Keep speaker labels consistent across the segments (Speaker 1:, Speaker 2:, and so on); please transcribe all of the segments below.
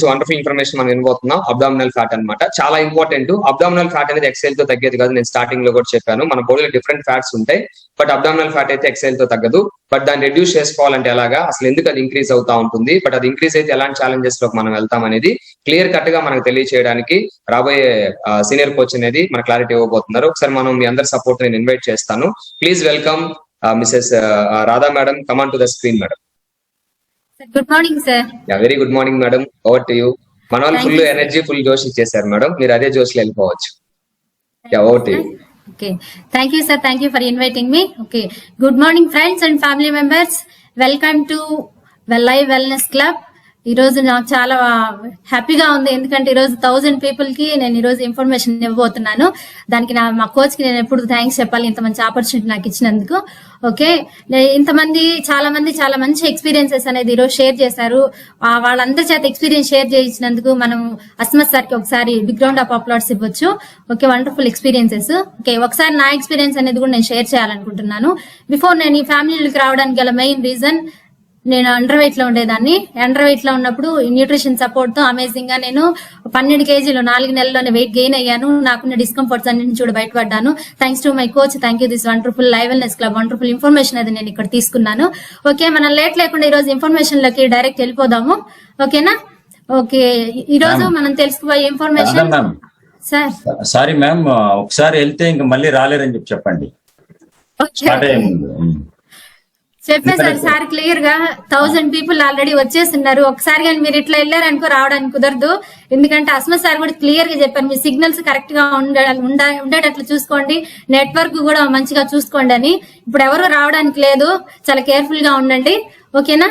Speaker 1: మంచి wonderful information మనం వినబోతున్నాం abdominal fat అన్నమాట. చాలా ఇంపార్టెంట్ అబ్డామినల్ ఫ్యాట్ అనేది ఎక్సైల్తో తగ్గేది కాదు. నేను స్టార్టింగ్లో కూడా చెప్పాను. మన బాడీలో డిఫరెంట్ ఫ్యాట్స్ ఉంటాయి. బట్ అబ్డామినల్ ఫ్యాట్ అయితే ఎక్సైల్తో తగ్గదు. బట్ దాన్ని రెడ్యూస్ చేసుకోవాలంటే ఎలాగా? అసలు ఎందుకు అది ఇంక్రీజ్ అవుతా ఉంటుంది? బట్ అది ఇంక్రీజ్ అయితే ఎలాంటి ఛాలెంజెస్లో మనం వెళ్తాం అనేది క్లియర్ కట్గా మనకు తెలియచేయడానికి రాబోయే సీనియర్ కోచ్ అనేది మన క్లారిటీ ఇవ్వబోతున్నారు. ఒకసారి మనం మీ అందరి సపోర్ట్ నేను ఇన్వైట్ చేస్తాను. Please welcome Mrs Radha madam. Come on to the screen madam
Speaker 2: good morning sir
Speaker 1: ya very good morning madam over to you మన ఫుల్. ఎనర్జీ ఫుల్ జోష్ ఇచ్చేసారు మేడం మీరు అదే జోష్లో వెళ్ళిపోవచ్చు. Ya over to you
Speaker 2: okay thank you sir thank you for inviting me okay good morning friends and family members welcome to Vellai wellness club ఈ రోజు నాకు చాలా హ్యాపీగా ఉంది. ఎందుకంటే ఈ రోజు థౌజండ్ పీపుల్కి నేను ఈ రోజు ఇన్ఫర్మేషన్ ఇవ్వబోతున్నాను. దానికి నా మా కోచ్కి నేను ఎప్పుడు థ్యాంక్స్ చెప్పాలి. ఇంత మంచి ఆపర్చునిటీ నాకు ఇచ్చినందుకు. ఓకే ఇంతమంది చాలా మంది చాలా మంచి ఎక్స్పీరియన్సెస్ అనేది ఈరోజు షేర్ చేశారు. వాళ్ళందరి చేత ఎక్స్పీరియన్స్ షేర్ చేయించినందుకు మనం అస్మత్ సార్కి ఒకసారి బిగ్ రౌండ్ ఆఫ్ అప్లాట్స్ ఇవ్వచ్చు. ఓకే వండర్ఫుల్ ఎక్స్పీరియన్సెస్ ఓకే ఒకసారి నా ఎక్స్పీరియన్స్ అనేది కూడా నేను షేర్ చేయాలనుకుంటున్నాను. బిఫోర్ నేను ఈ ఫ్యామిలీకి రావడానికి గల మెయిన్ రీజన్ నేను అండర్ వెయిట్లో ఉండేదాన్ని. అండర్ వెయిట్లో ఉన్నప్పుడు న్యూట్రిషన్ సపోర్ట్తో అమేజింగ్గా నేను పన్నెండు కేజీలు నాలుగు నెలల్లోనే వెయిట్ గెయిన్ అయ్యాను. నాకున్న డిస్కంఫర్ట్స్ అన్ని నుంచి కూడా బయటపడ్డాను. Thanks to my coach thank you this wonderful live wellness club wonderful information అది నేను ఇక్కడ తీసుకున్నాను. ఓకే మనం లేట్ లేకుండా ఈ రోజు ఇన్ఫర్మేషన్లోకి డైరెక్ట్ వెళ్ళిపోదాము. ఓకేనా ఓకే ఈ రోజు. మనం తెలుసుకోబోయే ఇన్ఫర్మేషన్ సార్
Speaker 3: సారీ మ్యామ్ ఒకసారి వెళ్తే ఇంకా మళ్ళీ రాలేరని చెప్పి చెప్పండి స్టార్ట్ అయ్యే ముందు ఉమ్.
Speaker 2: చెప్పేశారు సార్ క్లియర్గా థౌసండ్ పీపుల్ ఆల్రెడీ వచ్చేస్తున్నారు. ఒకసారి కానీ మీరు ఇట్లా వెళ్ళారు అనుకో రావడానికి కుదరదు. ఎందుకంటే అస్మత్ సార్ కూడా క్లియర్గా చెప్పారు. మీ సిగ్నల్స్ కరెక్ట్గా ఉండ- ఉండ- ఉండేటట్లు చూసుకోండి. నెట్వర్క్ కూడా మంచిగా చూసుకోండి అని. ఇప్పుడు ఎవరు రావడానికి లేదు. చాలా కేర్ఫుల్గా ఉండండి ఓకేనా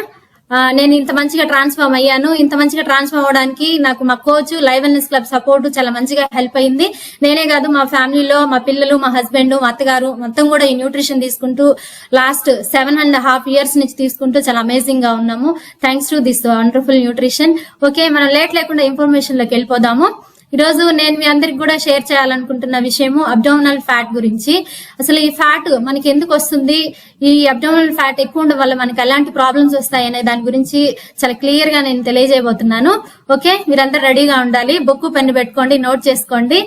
Speaker 2: నేను ఇంత మంచిగా ట్రాన్స్ఫార్మ్ అయ్యాను. ఇంత మంచిగా ట్రాన్స్ఫార్మ్ అవడానికి నాకు మా coach live wellness club support చాలా మంచిగా హెల్ప్ అయింది. నేనే కాదు మా ఫ్యామిలీలో మా పిల్లలు మా హస్బెండ్ మా అత్తగారు మొత్తం కూడా ఈ న్యూట్రిషన్ తీసుకుంటూ last seven and half years నుంచి తీసుకుంటూ చాలా అమేజింగ్గా ఉన్నాము. Thanks to this wonderful nutrition okay మనం లేట్ లేకుండా ఇన్ఫర్మేషన్లోకి వెళ్ళిపోదాము. ఈ రోజు నేను మీ అందరికి కూడా షేర్ చేయాలనుకుంటున్న విషయము అబ్డోమినల్ ఫ్యాట్ గురించి. అసలు ఈ ఫ్యాట్ మనకి ఎందుకు వస్తుంది? ఈ అబ్డోమినల్ ఫ్యాట్ ఎక్కువ ఉండడం వల్ల మనకి ఎలాంటి ప్రాబ్లమ్స్ వస్తాయి అనే దాని గురించి చాలా క్లియర్గా నేను తెలియజేయబోతున్నాను. ఓకే? మీరందరూ రెడీగా ఉండాలి. బుక్ పెన్ను పెట్టుకోండి నోట్ చేసుకోండి.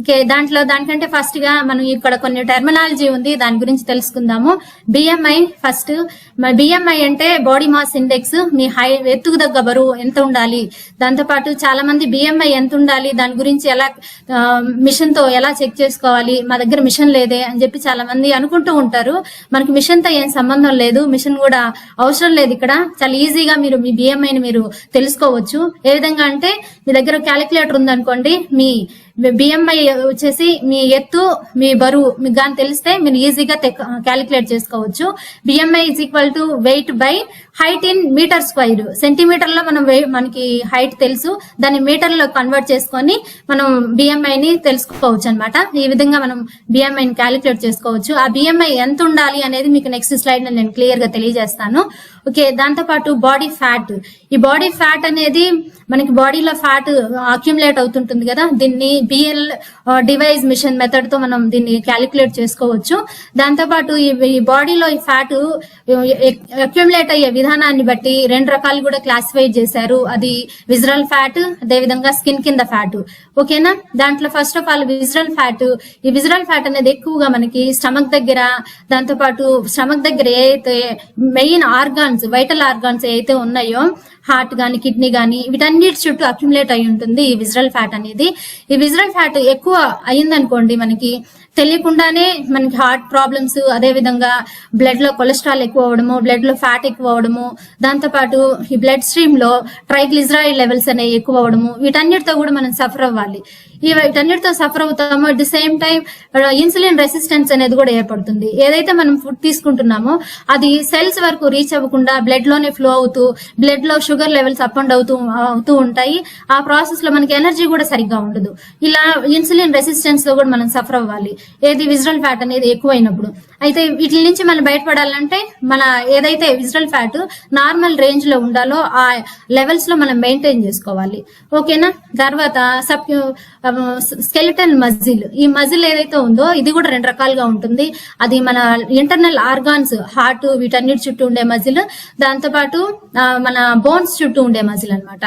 Speaker 2: ఓకే దాంట్లో దానికంటే ఫస్ట్గా మనం ఇక్కడ కొన్ని టెర్మినాలజీ ఉంది దాని గురించి తెలుసుకుందాము. బిఎంఐ ఫస్ట్ బిఎంఐ అంటే బాడీ మాస్ ఇండెక్స్ మీ హై ఎత్తుకు తగ్గ బరువు ఎంత ఉండాలి? దాంతో పాటు చాలా మంది బిఎంఐ ఎంత ఉండాలి? దాని గురించి ఎలా మిషన్తో ఎలా చెక్ చేసుకోవాలి? మా దగ్గర మిషన్ లేదే అని చెప్పి చాలా మంది అనుకుంటూ ఉంటారు. మనకి మిషన్తో ఏం సంబంధం లేదు. మిషన్ కూడా అవసరం లేదు ఇక్కడ. చాలా ఈజీగా మీరు మీ బిఎంఐ ని మీరు తెలుసుకోవచ్చు. ఏ విధంగా అంటే మీ దగ్గర క్యాలిక్యులేటర్ ఉందనుకోండి మీ బిఎంఐ వచ్చేసి మీ ఎత్తు మీ బరువు మీకు కానీ తెలిస్తే మీరు ఈజీగా క్యాలిక్యులేట్ చేసుకోవచ్చు. BMI is equal to weight by height in metre square సెంటీమీటర్లో మనం మనకి హైట్ తెలుసు. దాన్ని మీటర్లో కన్వర్ట్ చేసుకొని మనం బిఎంఐ ని తెలుసుకోవచ్చు అనమాట ఈ విధంగా మనం బిఎంఐ ని క్యాలిక్యులేట్ చేసుకోవచ్చు. ఆ బిఎంఐ ఎంత ఉండాలి అనేది మీకు నెక్స్ట్ స్లైడ్ నేను క్లియర్గా తెలియజేస్తాను. ఓకే దాంతో పాటు బాడీ ఫ్యాట్ ఈ బాడీ ఫ్యాట్ అనేది మనకి బాడీలో ఫ్యాట్ అక్యుములేట్ అవుతుంటుంది కదా? దీన్ని బిఎల్ డివైజ్ మిషన్ మెథడ్తో మనం దీన్ని క్యాలిక్యులేట్ చేసుకోవచ్చు. దాంతో పాటు ఈ బాడీలో ఈ ఫ్యాట్ అక్యుములేట్ uh, e, అయ్యే విధానాన్ని బట్టి రెండు రకాలు కూడా క్లాసిఫై చేశారు. అది విజరల్ ఫ్యాట్ అదేవిధంగా స్కిన్ కింద ఫ్యాట్ ఓకేనా దాంట్లో first of all visceral fat ఈ విజరల్ ఫ్యాట్ అనేది ఎక్కువగా మనకి స్టమక్ దగ్గర దాంతో పాటు స్టమక్ దగ్గర అయితే main organ organs vital organs ఏవైతే ఉన్నాయో హార్ట్ కానీ కిడ్నీ కానీ వీటన్నిటి చుట్టూ అక్యుములేట్ అయి ఉంటుంది ఈ విజరల్ ఫ్యాట్ అనేది. ఈ విజరల్ ఫ్యాట్ ఎక్కువ అయిందనుకోండి మనకి తెలియకుండానే మనకి హార్ట్ ప్రాబ్లమ్స్ అదే విధంగా బ్లడ్లో కొలెస్ట్రాల్ ఎక్కువ అవడము బ్లడ్లో ఫ్యాట్ ఎక్కువ అవడము దాంతో పాటు ఈ బ్లడ్ స్ట్రీమ్లో ట్రైగ్లిజరాయిడ్ లెవెల్స్ అనేవి ఎక్కువ అవడము వీటన్నిటితో కూడా మనం సఫర్ అవ్వాలి. ఈ వీటన్నిటితో సఫర్ అవుతామో at the same time insulin resistance అనేది కూడా ఏర్పడుతుంది. ఏదైతే మనం ఫుడ్ తీసుకుంటున్నామో అది సెల్స్ వరకు రీచ్ అవ్వకుండా బ్లడ్లోనే ఫ్లో అవుతూ బ్లడ్లో షుగర్ లెవెల్స్ అప్ అండ్ అవుతూ అవుతూ ఉంటాయి. ఆ ప్రాసెస్లో మనకి ఎనర్జీ కూడా సరిగ్గా ఉండదు. ఇలా ఇన్సులిన్ రెసిస్టెన్స్లో కూడా మనం సఫర్ అవ్వాలి. ఏది విజరల్ ఫ్యాట్ అనేది ఎక్కువైనప్పుడు. అయితే వీటి నుంచి మనం బయటపడాలంటే మన ఏదైతే విజరల్ ఫ్యాట్ నార్మల్ రేంజ్లో ఉండాలో ఆ లెవెల్స్లో మనం మెయింటైన్ చేసుకోవాలి. ఓకేనా? తర్వాత సబ్ స్కెలిటన్ మజిల్. ఈ మజిల్ ఏదైతే ఉందో ఇది కూడా రెండు రకాలుగా ఉంటుంది. అది మన ఇంటర్నల్ ఆర్గాన్స్ హార్ట్ వీటన్నిటి చుట్టూ ఉండే మజిల్. దాంతోపాటు మన మన బోన్స్ చుట్టూ ఉండే మజిల్ అన్నమాట.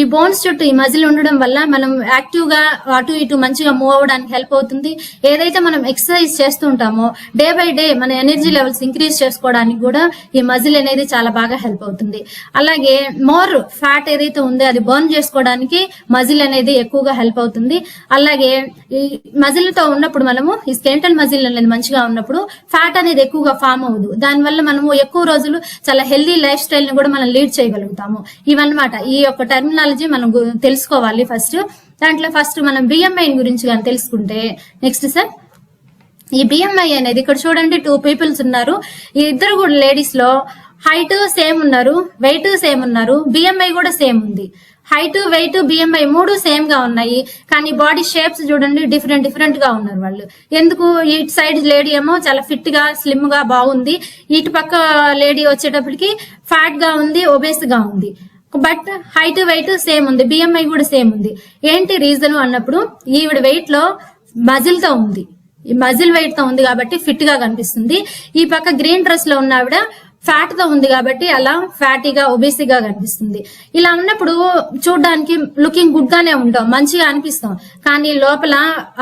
Speaker 2: ఈ బోన్స్ చుట్టూ ఈ మజిల్ ఉండడం వల్ల మనం యాక్టివ్గా అటు ఇటు మంచిగా మూవ్ అవ్వడానికి హెల్ప్ అవుతుంది. ఏదైతే మనం ఎక్సర్సైజ్ చేస్తూ ఉంటామో డే బై డే మన ఎనర్జీ లెవెల్స్ ఇంక్రీజ్ చేసుకోవడానికి కూడా ఈ మజిల్ అనేది చాలా బాగా హెల్ప్ అవుతుంది. అలాగే మోర్ ఫ్యాట్ ఏదైతే ఉందో అది బర్న్ చేసుకోవడానికి మజిల్ అనేది ఎక్కువగా హెల్ప్ అవుతుంది. అలాగే ఈ మజిల్తో ఉన్నప్పుడు మనము ఈ స్కెంటల్ మజిల్ అనేది మంచిగా ఉన్నప్పుడు ఫ్యాట్ అనేది ఎక్కువగా ఫామ్ అవ్వదు. దానివల్ల మనము ఎక్కువ రోజులు చాలా హెల్దీ లైఫ్ స్టైల్ని కూడా మనం లీడ్ చేయగలుగుతాము. ఇవన్నమాట. ఈ యొక్క టెర్మినాలజీ మనం తెలుసుకోవాలి ఫస్ట్ దాంట్లో ఫస్ట్ మనం బిఎంఐ గురించి కానీ తెలుసుకుంటే నెక్స్ట్ సార్ ఈ బిఎంఐ అనేది ఇక్కడ చూడండి టూ పీపుల్స్ ఉన్నారు. ఈ ఇద్దరు కూడా లేడీస్లో హైట్ సేమ్ ఉన్నారు వెయిట్ సేమ్ ఉన్నారు బిఎంఐ కూడా సేమ్ ఉంది. హైట్ వెయిట్ బిఎంఐ మూడు సేమ్గా ఉన్నాయి. కానీ బాడీ షేప్స్ చూడండి డిఫరెంట్ డిఫరెంట్గా ఉన్నారు వాళ్ళు. ఎందుకు ఇటు సైడ్ లేడీ ఏమో చాలా ఫిట్గా స్లిమ్గా బాగుంది. ఇటు పక్క లేడీ వచ్చేటప్పటికి ఫ్యాట్గా ఉంది ఒబేస్గా ఉంది. బట్ హైట్ వెయిట్ సేమ్ ఉంది బిఎంఐ కూడా సేమ్ ఉంది. ఏంటి రీజన్ అన్నప్పుడు ఈవిడ వెయిట్లో మజిల్తో ఉంది. ఈ మజిల్ వెయిట్తో ఉంది కాబట్టి ఫిట్గా కనిపిస్తుంది. ఈ పక్క గ్రీన్ డ్రెస్లో ఉన్న ఆవిడ ఫ్యాట్తో ఉంది కాబట్టి అలా ఫ్యాటీగా ఒబేసిగా కనిపిస్తుంది. ఇలా ఉన్నప్పుడు చూడడానికి లుకింగ్ గుడ్ గానే ఉంటాం మంచిగా అనిపిస్తాం. కానీ లోపల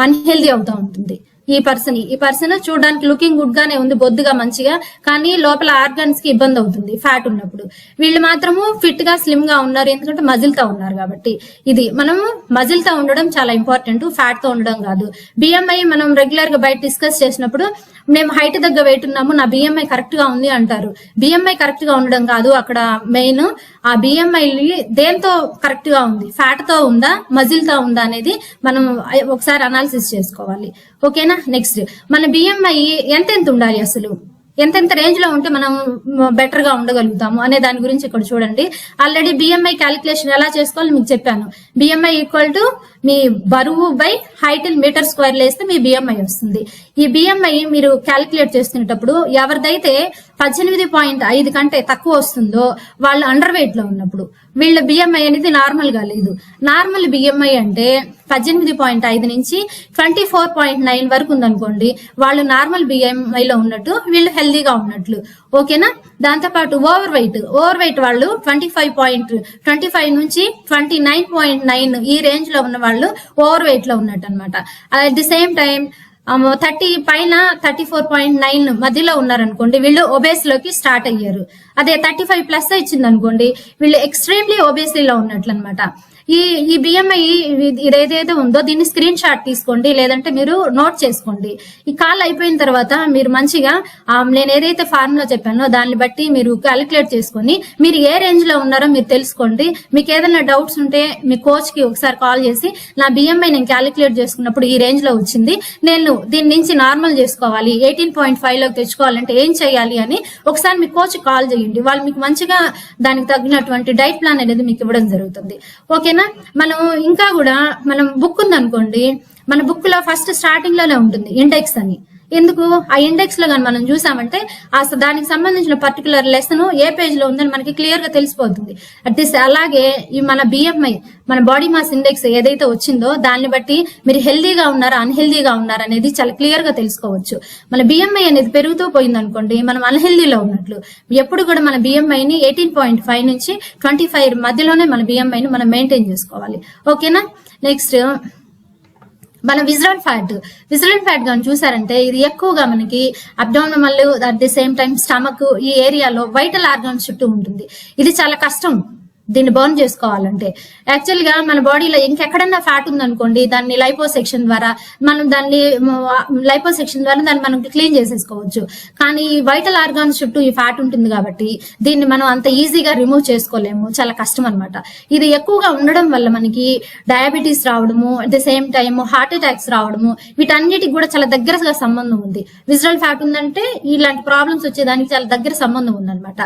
Speaker 2: అన్హెల్దీ అవుతా ఉంటుంది. ఈ పర్సన్ ఈ పర్సన్ చూడడానికి లుకింగ్ గుడ్ గానే ఉంది బొద్దుగా మంచిగా. కానీ లోపల ఆర్గాన్స్కి ఇబ్బంది అవుతుంది ఫ్యాట్ ఉన్నప్పుడు. వీళ్ళు మాత్రము ఫిట్గా స్లిమ్గా ఉన్నారు ఎందుకంటే మజిల్తో ఉన్నారు కాబట్టి. ఇది మనము మజిల్తో ఉండడం చాలా ఇంపార్టెంట్ ఫ్యాట్తో ఉండడం కాదు. బిఎంఐ మనం రెగ్యులర్గా బయట డిస్కస్ చేసినప్పుడు మేము హైట్ దగ్గర వెయిట్ ఉన్నాము నా బిఎంఐ కరెక్ట్గా ఉంది అంటారు. బిఎంఐ కరెక్ట్గా ఉండడం కాదు అక్కడ మెయిన్ ఆ బిఎంఐ దేంతో కరెక్ట్గా ఉంది? ఫ్యాట్తో ఉందా? మజిల్తో ఉందా అనేది మనం ఒకసారి అనాలిసిస్ చేసుకోవాలి. ఓకేనా నెక్స్ట్ మన బిఎంఐ ఎంత ఎంత ఉండాలి అసలు? ఎంతెంత రేంజ్లో ఉంటే మనం బెటర్గా ఉండగలుగుతాము అనే దాని గురించి ఇక్కడ చూడండి. ఆల్రెడీ బిఎంఐ క్యాలిక్యులేషన్ ఎలా చేసుకోవాలి మీకు చెప్పాను. బిఎంఐ ఈక్వల్ టు మీ బరువు by height in metre square వేస్తే మీ బిఎంఐ వస్తుంది. ఈ బిఎంఐ మీరు క్యాలిక్యులేట్ చేస్తున్నప్పుడు ఎవరిదైతే పద్దెనిమిది పాయింట్ ఐదు కంటే తక్కువ వస్తుందో వాళ్ళు అండర్ వెయిట్లో ఉన్నప్పుడు వీళ్ళ బిఎంఐ అనేది నార్మల్గా లేదు. నార్మల్ బిఎంఐ అంటే పద్దెనిమిది పాయింట్ ఐదు నుంచి ట్వంటీ ఫోర్ పాయింట్ నైన్ వరకు ఉందనుకోండి వాళ్ళు నార్మల్ బిఎంఐ లో ఉన్నట్టు వీళ్ళు హెల్దీగా ఉన్నట్లు. ఓకేనా? దాంతో పాటు ఓవర్ వెయిట్ ఓవర్ వెయిట్ వాళ్ళు twenty five point twenty five నుంచి ట్వంటీ నైన్ పాయింట్ నైన్ ఈ రేంజ్లో ఉన్న వాళ్ళు ఓవర్ వెయిట్లో ఉన్నట్టు అనమాట at the same time thirty పైన థర్టీ ఫోర్ పాయింట్ నైన్ మధ్యలో ఉన్నారనుకోండి వీళ్ళు ఒబేస్లోకి స్టార్ట్ అయ్యారు. అదే థర్టీ ఫైవ్ ప్లస్ ఇచ్చింది అనుకోండి వీళ్ళు ఎక్స్ట్రీమ్లీ ఒబేసీలో ఉన్నట్లు అనమాట ఈ ఈ బిఎంఐ ఇదేదైతే ఉందో దీన్ని స్క్రీన్ షాట్ తీసుకోండి లేదంటే మీరు నోట్ చేసుకోండి. ఈ కాల్ అయిపోయిన తర్వాత మీరు మంచిగా నేను ఏదైతే ఫార్ములా చెప్పానో దాన్ని బట్టి మీరు క్యాలిక్యులేట్ చేసుకొని మీరు ఏ రేంజ్లో ఉన్నారో మీరు తెలుసుకోండి. మీకు ఏదైనా డౌట్స్ ఉంటే మీ కోచ్కి ఒకసారి కాల్ చేసి నా బిఎంఐ నేను క్యాలిక్యులేట్ చేసుకున్నప్పుడు ఈ రేంజ్లో వచ్చింది. నేను దీని నుంచి నార్మల్ చేసుకోవాలి. ఎయిటీన్ పాయింట్ ఫైవ్లోకి తెచ్చుకోవాలంటే ఏం చేయాలి అని ఒకసారి మీ కోచ్ కాల్ చేయండి. వాళ్ళు మీకు మంచిగా దానికి తగినటువంటి డైట్ ప్లాన్ అనేది మీకు ఇవ్వడం జరుగుతుంది. ఓకే ఓకేనా మనం ఇంకా కూడా మనం బుక్ ఉందనుకోండి మన బుక్లో ఫస్ట్ స్టార్టింగ్లోనే ఉంటుంది ఇండెక్స్ అని. ఎందుకు? ఆ ఇండెక్స్లో కానీ మనం చూసామంటే ఆ దానికి సంబంధించిన పర్టికులర్ లెసన్ ఏ పేజ్లో ఉందని మనకి క్లియర్గా తెలిసిపోతుంది. అట్ దిస్ అలాగే ఈ మన బిఎంఐ మన బాడీ మాస్ ఇండెక్స్ ఏదైతే వచ్చిందో దాన్ని బట్టి మీరు హెల్దీగా ఉన్నారా అన్హెల్దీగా ఉన్నారా అనేది చాలా క్లియర్గా తెలుసుకోవచ్చు. మన బిఎంఐ అనేది పెరుగుతూ పోయింది అనుకోండి మనం అన్హెల్దీలో ఉన్నట్లు. ఎప్పుడు కూడా మన బిఎంఐని ఎయిటీన్ పాయింట్ ఫైవ్ నుంచి ట్వంటీ ఫైవ్ మధ్యలోనే మన బిఎంఐని మనం మెయింటైన్ చేసుకోవాలి. ఓకేనా నెక్స్ట్ మన విజరల్ ఫ్యాట్ విజరల్ ఫ్యాట్ కానీ చూసారంటే ఇది ఎక్కువగా మనకి abdominal at the same time stomach ఈ ఏరియాలో వైటల్ ఆర్గాన్స్ చుట్టూ ఉంటుంది. ఇది చాలా కష్టం. దీన్ని బర్న్ చేసుకోవాలంటే. యాక్చువల్గా మన బాడీలో ఇంకెక్కడన్నా ఫ్యాట్ ఉందనుకోండి దాన్ని లైపో సెక్షన్ ద్వారా మనం దాన్ని లైపో సెక్షన్ ద్వారా దాన్ని మనం క్లీన్ చేసేసుకోవచ్చు. కానీ వైటల్ ఆర్గాన్స్ చుట్టూ ఈ ఫ్యాట్ ఉంటుంది కాబట్టి దీన్ని మనం అంత ఈజీగా రిమూవ్ చేసుకోలేము. చాలా కష్టం అన్నమాట. ఇది ఎక్కువగా ఉండడం వల్ల మనకి డయాబెటీస్ రావడము at the same time heart attacks రావడము వీటన్నిటికి కూడా చాలా దగ్గరగా సంబంధం ఉంది. విజరల్ ఫ్యాట్ ఉందంటే ఇలాంటి ప్రాబ్లమ్స్ వచ్చేదానికి చాలా దగ్గర సంబంధం ఉందన్నమాట.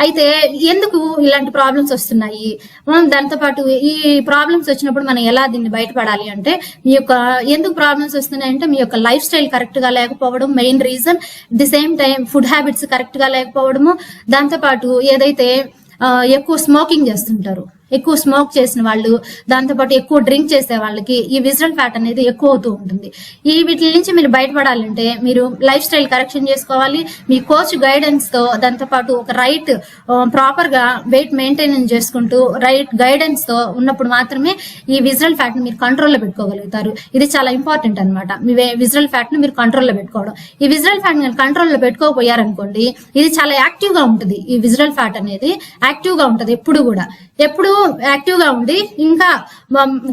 Speaker 2: అయితే ఎందుకు ఇలాంటి ప్రాబ్లమ్స్ వస్తున్నాయి? మనం దాంతో పాటు ఈ ప్రాబ్లమ్స్ వచ్చినప్పుడు మనం ఎలా దీన్ని బయటపడాలి అంటే మీ యొక్క ఎందుకు ప్రాబ్లమ్స్ వస్తున్నాయి అంటే మీ యొక్క లైఫ్ స్టైల్ కరెక్ట్గా లేకపోవడం main reason the same time food habits కరెక్ట్గా లేకపోవడము. దాంతో పాటు ఏదైతే ఆ, ఎక్కువ స్మోకింగ్ చేస్తుంటారు. ఎక్కువ స్మోక్ చేసిన వాళ్ళు దాంతోపాటు ఎక్కువ డ్రింక్ చేసే వాళ్ళకి ఈ విజరల్ ఫ్యాట్ అనేది ఎక్కువ అవుతూ ఉంటుంది. ఈ వీటి నుంచి మీరు బయటపడాలంటే మీరు లైఫ్ స్టైల్ కరెక్షన్ చేసుకోవాలి. మీ కోచ్ గైడెన్స్తో దాంతోపాటు ఒక రైట్ ప్రాపర్గా వెయిట్ మెయింటైన్ చేసుకుంటూ రైట్ గైడెన్స్తో ఉన్నప్పుడు మాత్రమే ఈ విజరల్ ఫ్యాట్ని మీరు కంట్రోల్లో పెట్టుకోగలుగుతారు. ఇది చాలా ఇంపార్టెంట్ అనమాట మీ విజరల్ ఫ్యాట్ని మీరు కంట్రోల్లో పెట్టుకోవడం. ఈ విజరల్ ఫ్యాట్ని కంట్రోల్లో పెట్టుకోకపోయారనుకోండి ఇది చాలా యాక్టివ్గా ఉంటుంది. ఈ విజరల్ ఫ్యాట్ అనేది యాక్టివ్గా ఉంటది ఎప్పుడు కూడా. ఎప్పుడు యాక్టివ్గా ఉండి ఇంకా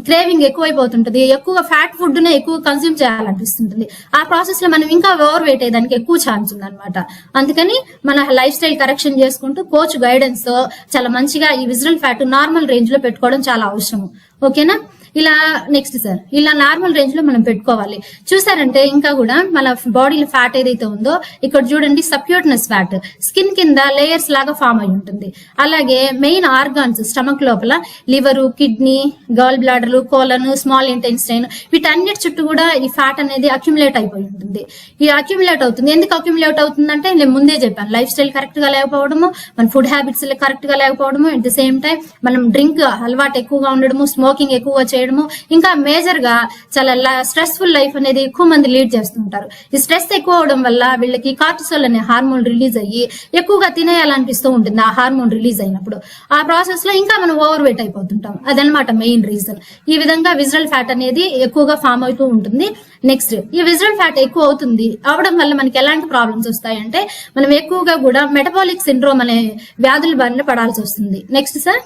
Speaker 2: క్రేవింగ్ ఎక్కువైపోతుంటది. ఎక్కువ ఫ్యాట్ ఫుడ్ నే ఎక్కువ కన్స్యూమ్ చేయాలనిపిస్తుంటుంది. ఆ ప్రాసెస్లో మనం ఇంకా ఓవర్ వెయిట్ అయ్యేదానికి ఎక్కువ ఛాన్స్ ఉందన్నమాట. అందుకని మన లైఫ్ స్టైల్ కరెక్షన్ చేసుకుంటూ కోచ్ గైడెన్స్తో చాలా మంచిగా ఈ విజరల్ ఫ్యాట్ నార్మల్ రేంజ్లో పెట్టుకోవడం చాలా అవసరం. ఓకేనా? ఇలా నెక్స్ట్ సార్ ఇలా నార్మల్ రేంజ్లో మనం పెట్టుకోవాలి. చూసారంటే ఇంకా కూడా మన బాడీలో ఫ్యాట్ ఏదైతే ఉందో ఇక్కడ చూడండి సప్యూట్నెస్ ఫ్యాట్ స్కిన్ కింద లేయర్స్ లాగా ఫామ్ అయి ఉంటుంది. అలాగే మెయిన్ ఆర్గాన్స్ స్టమక్ లోపల liver kidney gall bladder colon small intestine వీటన్నిటి చుట్టూ కూడా ఈ ఫ్యాట్ అనేది అక్యుములేట్ అయిపోయి ఉంటుంది. ఈ అక్యుములేట్ అవుతుంది. ఎందుకు అక్యుములేట్ అవుతుందంటే నేను ముందే చెప్పాను లైఫ్ స్టైల్ కరెక్ట్గా లేకపోవడము మన ఫుడ్ హ్యాబిట్స్ కరెక్ట్గా లేకపోవడము అట్ ద సేమ్ టైం మనం డ్రింక్ అలవాటు ఎక్కువగా ఉండడము స్మోకింగ్ ఎక్కువగా చేయడం చేయడము. ఇంకా మేజర్గా చాలా స్ట్రెస్ఫుల్ లైఫ్ అనేది ఎక్కువ మంది లీడ్ చేస్తుంటారు ఈ స్ట్రెస్ ఎక్కువ అవడం వల్ల వీళ్ళకి కార్టిసోల్ అనే హార్మోన్ రిలీజ్ అయ్యి ఎక్కువగా తినేయాలనిపిస్తూ ఉంటుంది ఆ హార్మోన్ రిలీజ్ అయినప్పుడు. ఆ ప్రాసెస్లో ఇంకా మనం ఓవర్ వెయిట్ అయిపోతుంటాం. అదనమాట మెయిన్ రీజన్ ఈ విధంగా విజరల్ ఫ్యాట్ అనేది ఎక్కువగా ఫామ్ అవుతూ ఉంటుంది. నెక్స్ట్ ఈ విజరల్ ఫ్యాట్ ఎక్కువ అవుతుంది అవడం వల్ల మనకి ఎలాంటి ప్రాబ్లమ్స్ వస్తాయంటే మనం ఎక్కువగా కూడా మెటబాలిక్ సిండ్రోమ్ అనే వ్యాధుల బారిన పడాల్సి వస్తుంది. నెక్స్ట్ సార్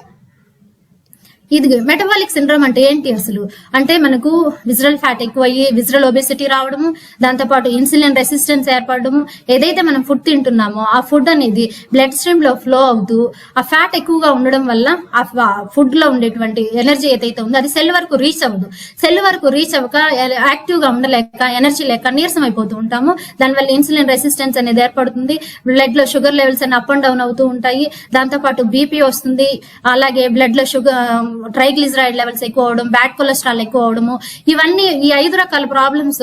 Speaker 2: ఇది మెటబాలిక్ సిండ్రోమ్ అంటే ఏంటి అసలు? అంటే మనకు విజరల్ ఫ్యాట్ ఎక్కువ అయ్యి విజరల్ ఒబెసిటీ రావడము దాంతోపాటు ఇన్సులిన్ రెసిస్టెన్స్ ఏర్పడము ఏదైతే మనం ఫుడ్ తింటున్నామో ఆ ఫుడ్ అనేది బ్లడ్ స్ట్రీమ్లో ఫ్లో అవుతూ ఆ ఫ్యాట్ ఎక్కువగా ఉండడం వల్ల ఆ ఫుడ్లో ఉండేటువంటి ఎనర్జీ ఏదైతే ఉందో అది సెల్ వరకు రీచ్ అవ్వదు. సెల్ వరకు రీచ్ అవ్వక యాక్టివ్గా ఉండలేక ఎనర్జీ లేక నీరసం అయిపోతూ ఉంటాము. దానివల్ల ఇన్సులిన్ రెసిస్టెన్స్ అనేది ఏర్పడుతుంది. బ్లడ్లో షుగర్ లెవెల్స్ అన్ని అప్ అండ్ డౌన్ అవుతూ ఉంటాయి. దాంతోపాటు బీపీ వస్తుంది. అలాగే బ్లడ్లో షుగర్ ట్రైగ్లిజరాయిడ్ లెవెల్స్ ఎక్కువ అవడం బ్యాడ్ కొలెస్ట్రాల్ ఎక్కువ అవడము ఇవన్నీ ఈ ఐదు రకాల ప్రాబ్లమ్స్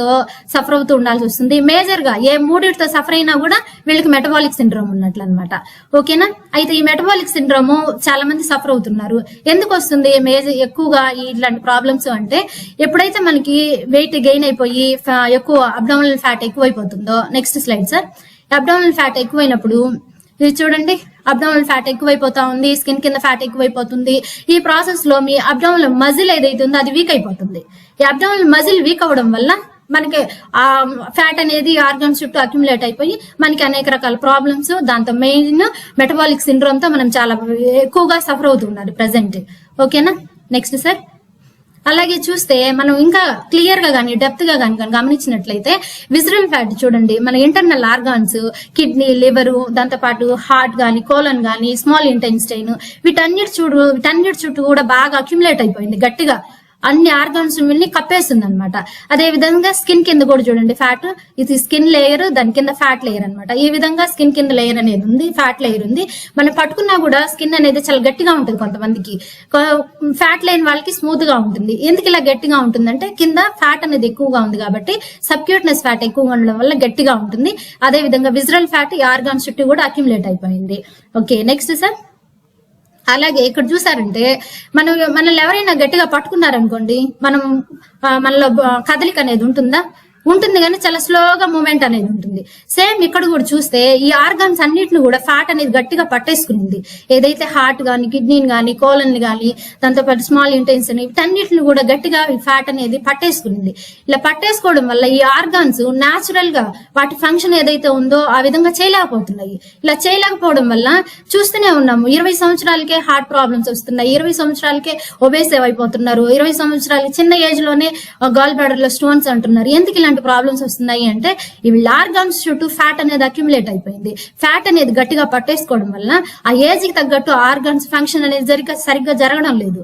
Speaker 2: సఫర్ అవుతూ ఉండాల్సి వస్తుంది. మేజర్గా ఏ మూడిటితో సఫర్ అయినా కూడా వీళ్ళకి మెటబాలిక్ సిండ్రోమ్ ఉన్నట్లు అనమాట ఓకేనా అయితే ఈ మెటబాలిక్ సిండ్రోమ్ చాలా మంది సఫర్ అవుతున్నారు. ఎందుకు వస్తుంది? మేజర్ ఎక్కువగా ఇట్లాంటి ప్రాబ్లమ్స్ అంటే ఎప్పుడైతే మనకి వెయిట్ గెయిన్ అయిపోయి ఎక్కువ abdominal fat ఎక్కువైపోతుందో next slide sir abdominal fat ఎక్కువైనప్పుడు ఇది చూడండి అబ్డామినల్ ఫ్యాట్ ఎక్కువైపోతా ఉంది స్కిన్ కింద ఫ్యాట్ ఎక్కువైపోతుంది. ఈ ప్రాసెస్లో మీ అబ్డామినల్ మజిల్ ఏదైతే ఉందో అది వీక్ అయిపోతుంది. ఈ అబ్డామినల్ మజిల్ వీక్ అవ్వడం వల్ల మనకి ఆ ఫ్యాట్ అనేది ఆర్గన్స్ చుట్టూ అక్యుములేట్ అయిపోయి మనకి అనేక రకాల ప్రాబ్లమ్స్ దాంతో మెయిన్ మెటబాలిక్ సిండ్రోమ్తో మనం చాలా ఎక్కువగా సఫర్ అవుతున్నారు ప్రెసెంట్ ఓకేనా నెక్స్ట్ సార్ అలాగే చూస్తే మనం ఇంకా క్లియర్గా కానీ డెప్త్గా కానీ గమనించినట్లయితే విజరల్ ఫ్యాట్ చూడండి. మన ఇంటర్నల్ ఆర్గాన్స్ కిడ్నీ లివర్ దాంతో పాటు హార్ట్ గాని కోలన్ గాని స్మాల్ ఇంటెన్స్టైన్ వీటన్నిటి చూడు వీటన్నిటి చుట్టూ కూడా బాగా అక్యుములేట్ అయిపోయింది గట్టిగా. అన్ని ఆర్గాన్స్ని కప్పేస్తుంది అనమాట అదే విధంగా స్కిన్ కింద కూడా చూడండి ఫ్యాట్. ఇది స్కిన్ లేయర్ దాని కింద ఫ్యాట్ లేయర్ అనమాట. ఈ విధంగా స్కిన్ కింద లేయర్ అనేది ఉంది ఫ్యాట్ లేయర్ ఉంది. మనం పట్టుకున్నా కూడా స్కిన్ అనేది చాలా గట్టిగా ఉంటుంది కొంతమందికి. ఫ్యాట్ లేని వాళ్ళకి స్మూత్గా ఉంటుంది. ఎందుకు ఇలా గట్టిగా ఉంటుందంటే కింద ఫ్యాట్ అనేది ఎక్కువగా ఉంది కాబట్టి సబ్క్యూట్నెస్ ఫ్యాట్ ఎక్కువగా ఉండడం వల్ల గట్టిగా ఉంటుంది. అదే విధంగా విజరల్ ఫ్యాట్ ఈ ఆర్గాన్స్ చుట్టూ కూడా అక్యుములేట్ అయిపోయింది. Okay next sir. అలాగే ఇక్కడ చూసారంటే మనం మనల్ని ఎవరైనా గట్టిగా పట్టుకున్నారనుకోండి మనం మనలో కదలిక అనేది ఉంటుందా? ఉంటుంది కానీ చాలా స్లోగా మూమెంట్ అనేది ఉంటుంది. సేమ్ ఇక్కడ కూడా చూస్తే ఈ ఆర్గాన్స్ అన్నిటిని కూడా ఫ్యాట్ అనేది గట్టిగా పట్టేసుకునింది ఏదైతే హార్ట్ గాని కిడ్నీని కానీ కోలన్ గాని దాంతో పాటు స్మాల్ ఇంటెన్స్ వీటన్నిటిని కూడా గట్టిగా ఈ ఫ్యాట్ అనేది పట్టేసుకునింది ఇలా పట్టేసుకోవడం వల్ల ఈ ఆర్గాన్స్ నాచురల్గా వాటి ఫంక్షన్ ఏదైతే ఉందో ఆ విధంగా చేయలేకపోతున్నాయి. ఇలా చేయలేకపోవడం వల్ల చూస్తూనే ఉన్నాము ఇరవై సంవత్సరాలకే హార్ట్ ప్రాబ్లమ్స్ వస్తున్నాయి. ఇరవై సంవత్సరాలకే ఒబేసేవ్ అయిపోతున్నారు. ఇరవై సంవత్సరాలకి చిన్న ఏజ్లోనే గాల్ బ్లాడర్లో స్టోన్స్ అంటున్నారు. ఎందుకు ఇలా ఇలాంటి ప్రాబ్లమ్స్ వస్తున్నాయి అంటే ఇవి ఆర్గాన్స్ చుట్టూ ఫ్యాట్ అనేది అక్యుములేట్ అయిపోయింది. ఫ్యాట్ అనేది గట్టిగా పట్టేసుకోవడం వల్ల ఆ ఏజ్కి తగ్గట్టు ఆర్గాన్స్ ఫంక్షన్ అనేది జరిగ సరిగ్గా జరగడం లేదు.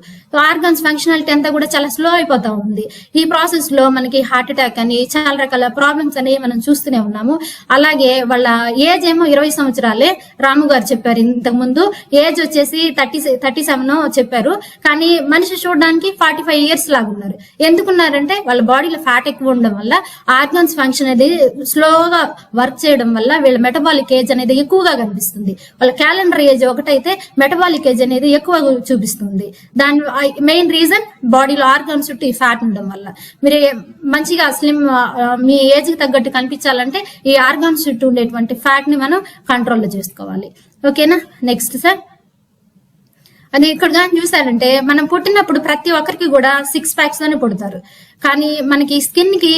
Speaker 2: ఆర్గాన్స్ ఫంక్షనాలిటీ అంతా కూడా చాలా స్లో అయిపోతా ఉంది. ఈ ప్రాసెస్లో మనకి హార్ట్ అటాక్ అని చాలా రకాల ప్రాబ్లమ్స్ అనేవి మనం చూస్తూనే ఉన్నాము. అలాగే వాళ్ళ ఏజ్ ఏమో ఇరవై సంవత్సరాలే రాము గారు చెప్పారు ఇంతకు ముందు ఏజ్ వచ్చేసి థర్టీ థర్టీ సెవెన్ చెప్పారు. కానీ మనిషి చూడడానికి ఫార్టీ ఫైవ్ ఇయర్స్ లాగా ఉన్నారు. ఎందుకున్నారంటే వాళ్ళ బాడీలో ఫ్యాట్ ఎక్కువ ఉండడం వల్ల ఆర్గన్స్ ఫంక్షన్ అనేది స్లోగా వర్క్ చేయడం వల్ల వీళ్ళ మెటబాలిక్ ఏజ్ అనేది ఎక్కువగా కనిపిస్తుంది. వాళ్ళ క్యాలెండర్ ఏజ్ ఒకటైతే మెటబాలిక్ ఏజ్ అనేది ఎక్కువ చూపిస్తుంది. దాని మెయిన్ రీజన్ బాడీలో ఆర్గాన్స్ చుట్టూ ఈ ఫ్యాట్ ఉండడం వల్ల. మీరు మంచిగా స్లిమ్ మీ ఏజ్కి తగ్గట్టు కనిపించాలంటే ఈ ఆర్గాన్స్ చుట్టూ ఉండేటువంటి ఫ్యాట్ని మనం కంట్రోల్లో చేసుకోవాలి. ఓకేనా నెక్స్ట్ సార్ అది ఇక్కడ కానీ చూసారంటే మనం పుట్టినప్పుడు ప్రతి ఒక్కరికి కూడా సిక్స్ ప్యాక్స్ తోనే పుడతారు. కానీ మనకి స్కిన్కి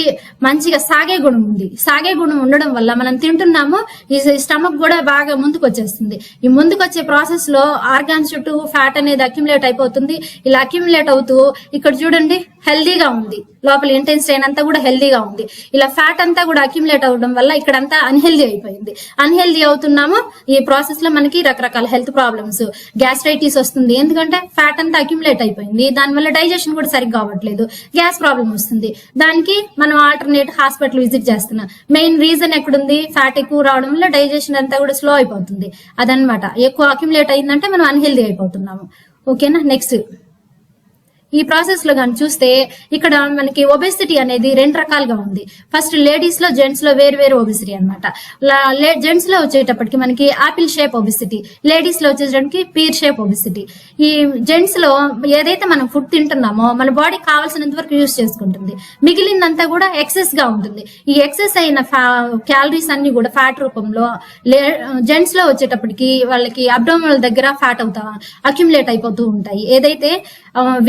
Speaker 2: మంచిగా సాగే గుణం ఉంది. సాగే గుణం ఉండడం వల్ల మనం తింటున్నాము ఈ స్టమక్ కూడా బాగా ముందుకు వచ్చేస్తుంది ఈ ముందుకు వచ్చే ప్రాసెస్లో ఆర్గాన్స్ చుట్టూ ఫ్యాట్ అనేది అక్యుములేట్ అయిపోతుంది. ఇలా అక్యుములేట్ అవుతూ ఇక్కడ చూడండి హెల్దీగా ఉంది. లోపల ఇంటెన్స్టైన్ అంతా కూడా హెల్దీగా ఉంది. ఇలా ఫ్యాట్ అంతా కూడా అక్యుములేట్ అవడం వల్ల ఇక్కడంతా అన్హెల్దీ అయిపోయింది. అన్హెల్దీ అవుతున్నాము ఈ ప్రాసెస్లో మనకి రకరకాల హెల్త్ ప్రాబ్లమ్స్ గ్యాస్ట్రైటిస్ వస్తుంది. ఎందుకంటే ఫ్యాట్ అంతా అక్యుములేట్ అయిపోయింది. దానివల్ల డైజెషన్ కూడా సరిగ్గా అవ్వట్లేదు. గ్యాస్ ప్రాబ్లం వస్తుంది. దానికి మనం ఆల్టర్నేట్ హాస్పిటల్ విజిట్ చేస్తున్నాం. మెయిన్ రీజన్ ఎక్కడుంది? ఫ్యాట్ ఎక్కువ రావడం వల్ల డైజెషన్ అంతా కూడా స్లో అయిపోతుంది. అదనమాట ఎక్కువ అక్యుములేట్ అయిందంటే మనం అన్హెల్దీ అయిపోతున్నాము. ఓకేనా నెక్స్ట్ ఈ ప్రాసెస్లో కానీ చూస్తే ఇక్కడ మనకి ఒబెసిటీ అనేది రెండు రకాలుగా ఉంది. ఫస్ట్ లేడీస్లో జెంట్స్లో వేరు వేరు ఒబెసిటీ అనమాట జెంట్స్లో వచ్చేటప్పటికి మనకి ఆపిల్ షేప్ ఒబెసిటీ లేడీస్లో వచ్చేటప్పటికి పీర్ షేప్ ఒబెసిటీ ఈ జెంట్స్లో ఏదైతే మనం ఫుడ్ తింటున్నామో మన బాడీ కావాల్సినంత వరకు యూజ్ చేసుకుంటుంది. మిగిలిందంతా కూడా ఎక్సెస్గా ఉంటుంది. ఈ ఎక్సెస్ అయిన క్యాలరీస్ అన్ని కూడా ఫ్యాట్ రూపంలో జెంట్స్లో వచ్చేటప్పటికి వాళ్ళకి అబ్డోమినల్ దగ్గర ఫ్యాట్ అవుతా అక్యుములేట్ అయిపోతూ ఉంటాయి. ఏదైతే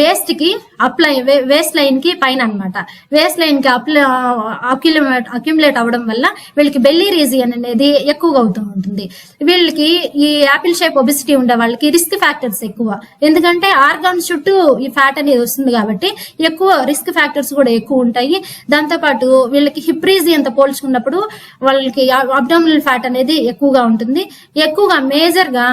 Speaker 2: వేస్ట్ కి అప్లై వేస్ట్ లైన్కి పైన అనమాట వేస్ట్ లైన్కి అక్యులేట్ అక్యుములేట్ అవడం వల్ల వీళ్ళకి బెల్లీ రీజియన్ అనేది ఎక్కువగా అవుతూ ఉంటుంది. వీళ్ళకి ఈ యాపిల్ షేప్ ఒబిసిటీ ఉండే వాళ్ళకి రిస్క్ ఫ్యాక్టర్స్ ఎక్కువ. ఎందుకంటే ఆర్గాన్స్ చుట్టూ ఈ ఫ్యాట్ అనేది వస్తుంది కాబట్టి ఎక్కువ రిస్క్ ఫ్యాక్టర్స్ కూడా ఎక్కువ ఉంటాయి. దాంతో పాటు వీళ్ళకి హిప్ రీజియన్తో పోల్చుకున్నప్పుడు వాళ్ళకి అబ్డామినల్ ఫ్యాట్ అనేది ఎక్కువగా ఉంటుంది. ఎక్కువగా మేజర్గా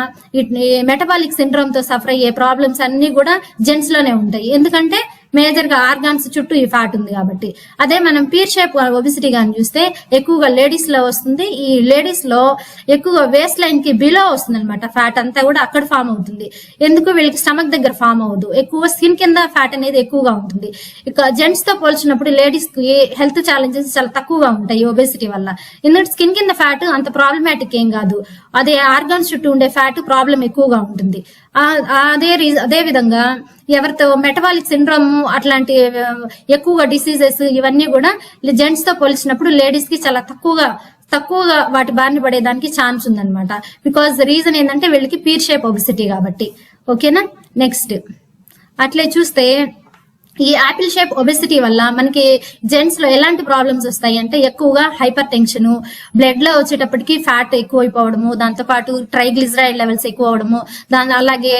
Speaker 2: మెటబాలిక్ సిండ్రోమ్తో సఫర్ అయ్యే ప్రాబ్లమ్స్ అన్ని కూడా జెంట్స్లోనే ఉంటాయి. ఎందుకంటే మేజర్గా ఆర్గాన్స్ చుట్టూ ఈ ఫ్యాట్ ఉంది కాబట్టి. అదే మనం పీర్ షేప్ ఒబిసిటీ గాని చూస్తే ఎక్కువగా లేడీస్లో వస్తుంది. ఈ లేడీస్లో ఎక్కువగా వేస్ట్ లైన్కి బిలో వస్తుంది అనమాట ఫ్యాట్ అంతా కూడా అక్కడ ఫామ్ అవుతుంది. ఎందుకు? వీళ్ళకి స్టమక్ దగ్గర ఫామ్ అవ్వదు. ఎక్కువ స్కిన్ కింద ఫ్యాట్ అనేది ఎక్కువగా ఉంటుంది. ఇక జెంట్స్తో పోల్చినప్పుడు లేడీస్కి హెల్త్ ఛాలెంజెస్ చాలా తక్కువగా ఉంటాయి ఒబెసిటీ వల్ల. ఎందుకంటే స్కిన్ కింద ఫ్యాట్ అంత ప్రాబ్లమాటిక్ ఏం కాదు. అదే ఆర్గాన్స్ చుట్టూ ఉండే ఫ్యాట్ ప్రాబ్లం ఎక్కువగా ఉంటుంది. అదే అదే విధంగా ఎవరితో మెటబాలిక్ సిండ్రోమ్ అట్లాంటి ఎక్కువ ఎక్కువగా డిసీజెస్ ఇవన్నీ కూడా జెంట్స్తో పోల్చినప్పుడు లేడీస్కి చాలా తక్కువగా తక్కువగా వాటి బారిన పడేదానికి ఛాన్స్ ఉందన్నమాట. బికాజ్ రీజన్ ఏంటంటే వీళ్ళకి పీర్ షేప్ ఒబిసిటీ కాబట్టి. ఓకేనా? నెక్స్ట్. అట్లే చూస్తే ఈ యాపిల్ షేప్ ఒబెసిటీ వల్ల మనకి జెంట్స్లో ఎలాంటి ప్రాబ్లమ్స్ వస్తాయి అంటే ఎక్కువగా హైపర్ టెన్షన్ బ్లడ్లో వచ్చేటప్పటికి ఫ్యాట్ ఎక్కువ అయిపోవడము దాంతో పాటు ట్రైగ్లిజరైడ్ లెవెల్స్ ఎక్కువ అవడము దాని అలాగే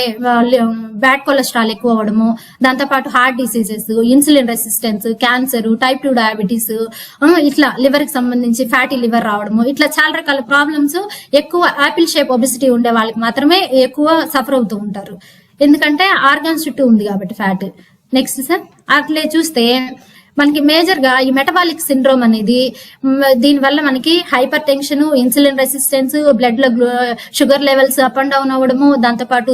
Speaker 2: బ్యాడ్ కొలెస్ట్రాల్ ఎక్కువ అవడము దాంతో పాటు heart diseases insulin resistance cancer type two diabetes ఇట్లా లివర్కి సంబంధించి ఫ్యాటీ లివర్ రావడము ఇట్లా చాలా రకాల ప్రాబ్లమ్స్ ఎక్కువ యాపిల్ షేప్ ఒబెసిటీ ఉండే వాళ్ళకి మాత్రమే ఎక్కువ సఫర్ అవుతూ ఉంటారు. ఎందుకంటే ఆర్గాన్స్ చుట్టూ ఉంది కాబట్టి ఫ్యాట్ నెక్స్ట్ సార్ అట్లే చూస్తే మనకి మేజర్గా ఈ మెటబాలిక్ సిండ్రోమ్ అనేది దీని వల్ల మనకి హైపర్ టెన్షన్ ఇన్సులిన్ రెసిస్టెన్స్ బ్లడ్లో sugar levels up and down అవ్వడము దాంతో పాటు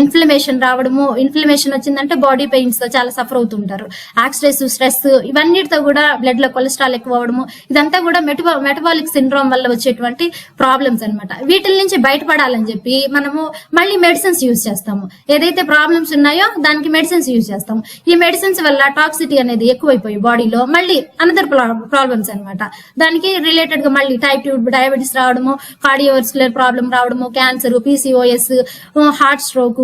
Speaker 2: ఇన్ఫ్లమేషన్ రావడము ఇన్ఫ్లమేషన్ వచ్చిందంటే బాడీ పెయిన్స్తో చాలా సఫర్ అవుతుంటారు. యాక్స్ట్రెస్ స్ట్రెస్ ఇవన్నిటితో కూడా బ్లడ్లో కొలెస్ట్రాల్ ఎక్కువ అవడము ఇదంతా కూడా మెటబా మెటబాలిక్ సిండ్రోమ్ వల్ల వచ్చేటువంటి ప్రాబ్లమ్స్ అన్నమాట. వీటి నుంచి బయటపడాలని చెప్పి మనము మళ్ళీ మెడిసిన్స్ యూజ్ చేస్తాము. ఏదైతే ప్రాబ్లమ్స్ ఉన్నాయో దానికి మెడిసిన్స్ యూజ్ చేస్తాము. ఈ మెడిసిన్స్ వల్ల టాక్సిటీ అనేది ఎక్కువైపోయి బాడీలో మళ్ళీ అనదర్ ప్రాబ్లమ్స్ అన్నమాట. దానికి రిలేటెడ్గా మళ్ళీ టైప్ టూ డయాబెటీస్ రావడము కార్డియోవర్స్కులర్ ప్రాబ్లం రావడము క్యాన్సర్ పీసీఓఎస్ హార్ట్ స్ట్రోక్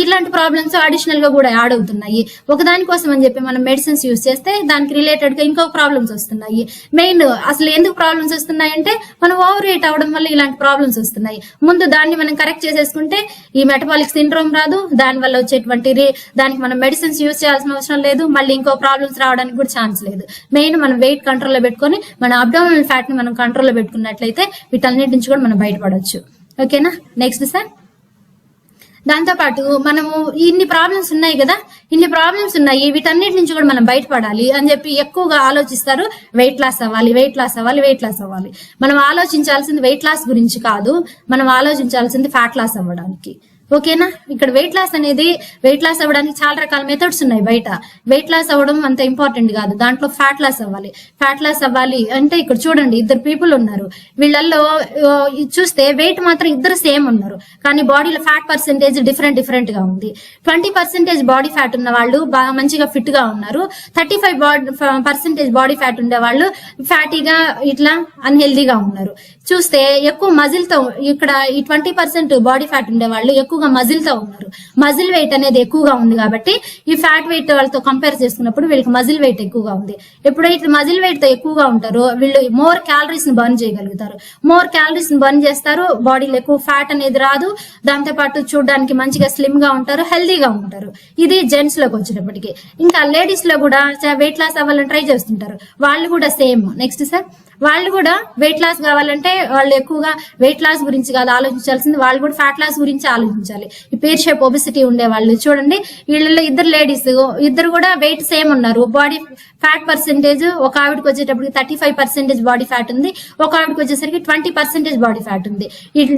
Speaker 2: ఇలాంటి ప్రాబ్లమ్స్ అడిషనల్గా కూడా యాడ్ అవుతున్నాయి. ఒకదాని కోసం అని చెప్పి మనం మెడిసిన్స్ యూజ్ చేస్తే దానికి రిలేటెడ్గా ఇంకో ప్రాబ్లమ్స్ వస్తున్నాయి. మెయిన్ అసలు ఎందుకు ప్రాబ్లమ్స్ వస్తున్నాయి అంటే మనం ఓవర్ వెయిట్ అవడం వల్ల ఇలాంటి ప్రాబ్లమ్స్ వస్తున్నాయి. ముందు దాన్ని మనం కరెక్ట్ చేసేసుకుంటే ఈ మెటబాలిక్ సిండ్రోమ్ రాదు. దాని వల్ల వచ్చేటువంటి దానికి మనం మెడిసిన్స్ యూజ్ చేయాల్సిన అవసరం లేదు. మళ్ళీ ఇంకో ప్రాబ్లమ్స్ రావడానికి రావడానికి కూడా ఛాన్స్ లేదు. మెయిన్ మనం వెయిట్ కంట్రోల్లో పెట్టుకొని మన అబ్డామినల్ ఫ్యాట్ని మనం కంట్రోల్లో పెట్టుకున్నట్లయితే వీటన్నిటి నుంచి కూడా మనం బయటపడవచ్చు ఓకేనా నెక్స్ట్ సార్ దాంతో పాటు మనము ఇన్ని ప్రాబ్లమ్స్ ఉన్నాయి కదా ఇన్ని ప్రాబ్లమ్స్ ఉన్నాయి వీటన్నిటి నుంచి కూడా మనం బయటపడాలి అని చెప్పి ఎక్కువగా ఆలోచిస్తారు. వెయిట్ లాస్ అవ్వాలి వెయిట్ లాస్ అవ్వాలి వెయిట్ లాస్ అవ్వాలి. మనం ఆలోచించాల్సింది వెయిట్ లాస్ గురించి కాదు మనం ఆలోచించాల్సింది ఫ్యాట్ లాస్ అవ్వడానికి. ఓకేనా? ఇక్కడ వెయిట్ లాస్ అనేది వెయిట్ లాస్ అవ్వడానికి చాలా రకాల మెథడ్స్ ఉన్నాయి బయట. వెయిట్ లాస్ అవ్వడం అంత ఇంపార్టెంట్ కాదు. దాంట్లో ఫ్యాట్ లాస్ అవ్వాలి. ఫ్యాట్ లాస్ అవ్వాలి అంటే ఇక్కడ చూడండి ఇద్దరు పీపుల్ ఉన్నారు. వీళ్ళల్లో చూస్తే వెయిట్ మాత్రం ఇద్దరు సేమ్ ఉన్నారు. కానీ బాడీలో ఫ్యాట్ పర్సెంటేజ్ డిఫరెంట్ డిఫరెంట్గా ఉంది. ట్వంటీ పర్సెంటేజ్ బాడీ ఫ్యాట్ ఉన్న వాళ్ళు బాగా మంచిగా ఫిట్గా ఉన్నారు. Thirty five percentage body fat ఉండే వాళ్ళు ఫ్యాటీగా ఇట్లా అన్హెల్దీగా ఉన్నారు. చూస్తే ఎక్కువ మజిల్తో ఇక్కడ ఈ ట్వంటీ పర్సెంట్ బాడీ ఫ్యాట్ ఉండే వాళ్ళు ఎక్కువగా మజిల్తో ఉన్నారు. మజిల్ వెయిట్ అనేది ఎక్కువగా ఉంది కాబట్టి ఈ ఫ్యాట్ వెయిట్ వాళ్ళతో కంపేర్ చేసుకున్నప్పుడు వీళ్ళకి మజిల్ వెయిట్ ఎక్కువగా ఉంది. ఎప్పుడైతే మజిల్ వెయిట్తో ఎక్కువగా ఉంటారో వీళ్ళు మోర్ క్యాలరీస్ని బర్న్ చేయగలుగుతారు. మోర్ క్యాలరీస్ని బర్న్ చేస్తారు బాడీలో ఎక్కువ ఫ్యాట్ అనేది రాదు. దాంతో పాటు చూడడానికి మంచిగా స్లిమ్గా ఉంటారు హెల్దీగా ఉంటారు. ఇది జెంట్స్లోకి వచ్చినప్పటికీ. ఇంకా లేడీస్లో కూడా వెయిట్ లాస్ అవ్వాలని ట్రై చేస్తుంటారు. వాళ్ళు కూడా సేమ్ నెక్స్ట్ సార్ వాళ్ళు కూడా వెయిట్ లాస్ కావాలంటే వాళ్ళు ఎక్కువగా వెయిట్ లాస్ గురించి కాదు ఆలోచించాల్సింది. వాళ్ళు కూడా ఫ్యాట్ లాస్ గురించి ఆలోచించాలి. ఈ పేర్ షేప్ ఒబిసిటీ ఉండే వాళ్ళు చూడండి. వీళ్ళలో ఇద్దరు లేడీస్ ఇద్దరు కూడా వెయిట్ సేమ్ ఉన్నారు. బాడీ ఫ్యాట్ పర్సెంటేజ్ ఒక ఆవిడకి వచ్చేటప్పటికి thirty five percentage body fat ఉంది. ఒక ఆవిడకి వచ్చేసరికి ట్వంటీ పర్సెంటేజ్ బాడీ ఫ్యాట్ ఉంది.